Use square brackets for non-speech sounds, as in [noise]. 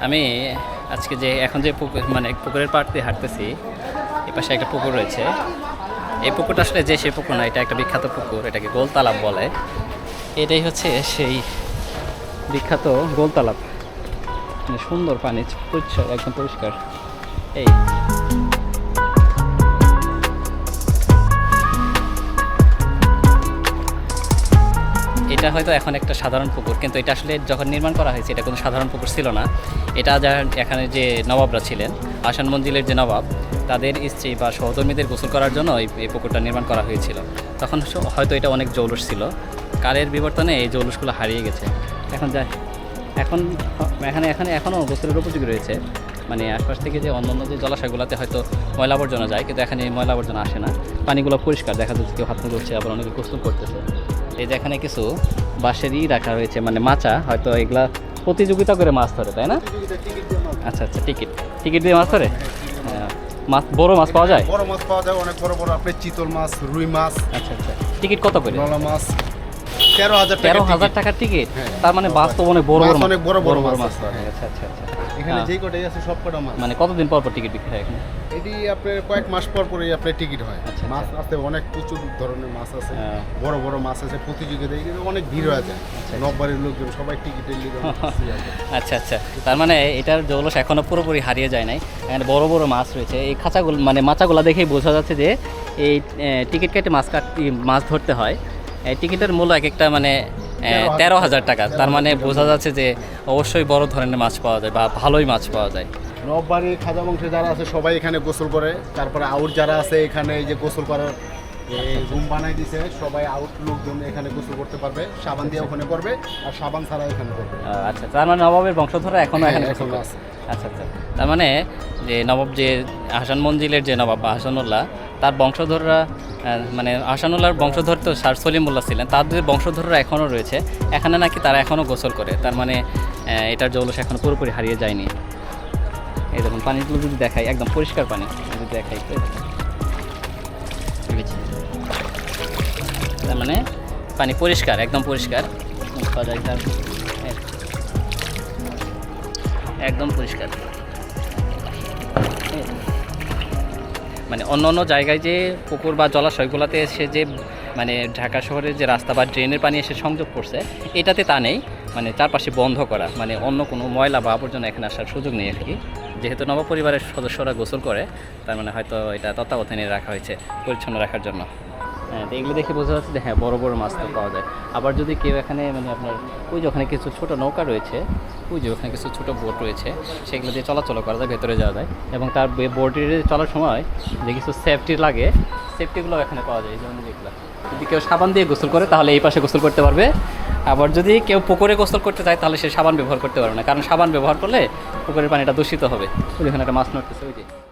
আমি আজকে যে এখন যে পুকুর মানে পুকুরের পাড় দিয়ে হাঁটতেছি, এ পাশে একটা পুকুর রয়েছে। এই পুকুরটা আসলে যে সেই পুকুর না, এটা একটা বিখ্যাত পুকুর, এটাকে গোলতালাপ বলে। এটাই হচ্ছে সেই বিখ্যাত গোলতালাপ। মানে সুন্দর পানি একদম পরিষ্কার। এই। এটা হয়তো এখন একটা সাধারণ পুকুর, কিন্তু এটা আসলে যখন নির্মাণ করা হয়েছে, এটা কোনো সাধারণ পুকুর ছিল না। এটা যার এখানে যে নবাবরা ছিলেন, আসান মঞ্জিলের যে নবাব, তাদের স্ত্রী বা সহধর্মীদের গোসল করার জন্য এই পুকুরটা নির্মাণ করা হয়েছিল। তখন হয়তো এটা অনেক জৌলুস ছিল। কালের বিবর্তনে এই জৌলুসগুলো হারিয়ে গেছে। এখন যায় এখন, এখানে এখানে এখনও গোসলের উপযোগী রয়েছে। মানে আশপাশ থেকে যে অন্য অন্য যে জলাশয়গুলোতে হয়তো ময়লা আবর্জনা যায়, কিন্তু এখানে ময়লা আবর্জনা আসে না। পানিগুলো পরিষ্কার, দেখা যাচ্ছে কেউ হাত ধরছে আবার অনেকে গোসল করতেছে। এই যে এখানে কিছু বাঁশেরই রাখা হয়েছে মানে মাচা হয়তো এগুলা প্রতিযোগিতা করে মাছ ধরে তাই না? আচ্ছা আচ্ছা টিকিট। টিকিট দিয়ে মাছ ধরে? হ্যাঁ। মাছ বড় মাছ পাওয়া যায়? বড় মাছ পাওয়া যায় অনেক বড় বড় আপনি চিতল মাছ রুই মাছ। আচ্ছা আচ্ছা। টিকিট কত করে? নলা মাছ। তেরো হাজার তেরো হাজার টাকার টিকিট হ্যাঁ। তার মানে বাস্তব অনেক বড় বড় অনেক বড় বড় মাছ মাছ। আচ্ছা আচ্ছা আচ্ছা এখানে হ্যাঁ। যেই কটাই আছে সব কটা মাছ মানে কতদিন পর পর টিকিট বিক্রি হয় এখানে এটি আপনার কয়েক মাস পর পরই আপনার টিকিট হয় আচ্ছা, মাছ আচ্ছা। আছে অনেক প্রচুর ধরনের মাছ আছে হ্যাঁ। বড় বড় মাছ আছে প্রতিযোগিতায় কিন্তু অনেক ভিড় হয়ে যায় আচ্ছা। লোকজন সবাই টিকিটের লিগে। [laughs] আচ্ছা আচ্ছা তার মানে এটার জৌলস এখনও পুরোপুরি হারিয়ে যায় নাই এখানে বড় বড় মাছ রয়েছে এই খাঁচাগুলো মানে মাচাগুলো দেখেই বোঝা যাচ্ছে যে এই টিকিট কেটে মাছ কাট মাছ ধরতে হয় টিকিটের মূল্য এক একটা মানে তেরো হাজার টাকা। তার মানে বোঝা যাচ্ছে যে অবশ্যই বড় ধরনের মাছ পাওয়া যায় বা ভালোই মাছ পাওয়া যায়। নববাড়ি খাজা বংশে যারা আছে সবাই এখানে গোসল করে। তারপরে আউট যারা আছে এখানে এই যে গোসল করার রুম বানাই দিছে সবাই আউট লোকজন এখানে গোসল করতে পারবে। সাবান দিয়ে ওখানে করবে আর সাবান ছাড়া এখানে করবে। আচ্ছা তার মানে নবাবের বংশধরা এখনও হ্যাঁ, এখানে এখনও গোসল আছে। আচ্ছা আচ্ছা। তার মানে যে নবাব যে হাসান মঞ্জিলের যে নবাব হাসানুল্লাহ, তার বংশধররা মানে হাসানুল্লাহর বংশধর তো স্যার সলিমুল্লাহ ছিলেন, তাদের বংশধররা এখনও রয়েছে। এখানে নাকি তারা এখনও গোসল করে, তার মানে এটার জৌলস এখনও পুরোপুরি হারিয়ে যায়নি। এই দেখুন, পানিগুলো যদি দেখাই, একদম পরিষ্কার পানি, যদি দেখাই। তার মানে পানি পরিষ্কার, একদম পরিষ্কার। একদম পরিষ্কার। মানে অন্য অন্য জায়গায় যে পুকুর বা জলাশয়গুলোতে এসে যে মানে ঢাকা শহরের যে রাস্তা বা ড্রেনের পানি এসে সংযোগ করছে, এটাতে তা নেই। মানে চারপাশে বন্ধ করা। মানে অন্য কোনো ময়লা বা আবর্জনা এখানে আসার সুযোগ নেই আর কি। যেহেতু নব পরিবারের সদস্যরা গোসল করে, তার মানে হয়তো এটা তত্ত্বাবধানে রাখা হয়েছে পরিচ্ছন্ন রাখার জন্য। হ্যাঁ তো এগুলো দেখে বোঝা যাচ্ছে যে হ্যাঁ বড় বড় মাছ তো পাওয়া যায়। আবার যদি কেউ এখানে মানে আপনার ওই যে ওখানে কিছু ছোট নৌকা রয়েছে, ওই যে ওখানে কিছু ছোট বোট রয়েছে, সেগুলো দিয়ে চলাচল করা যায়, ভেতরে যাওয়া যায়। এবং তার বোটের চলার সময় যে কিছু সেফটি লাগে সেফটিগুলো এখানে পাওয়া যায়, এই যেগুলো। যদি কেউ সাবান দিয়ে গোসল করে, তাহলে এই পাশে গোসল করতে পারবে। আবার যদি কেউ পুকুরে গোসল করতে চায়, তাহলে সে সাবান ব্যবহার করতে পারবে না। কারণ সাবান ব্যবহার করলে পুকুরের পানিটা দূষিত হবে। ওই এখানে একটা মাছ নড়তেছে, ওই যে।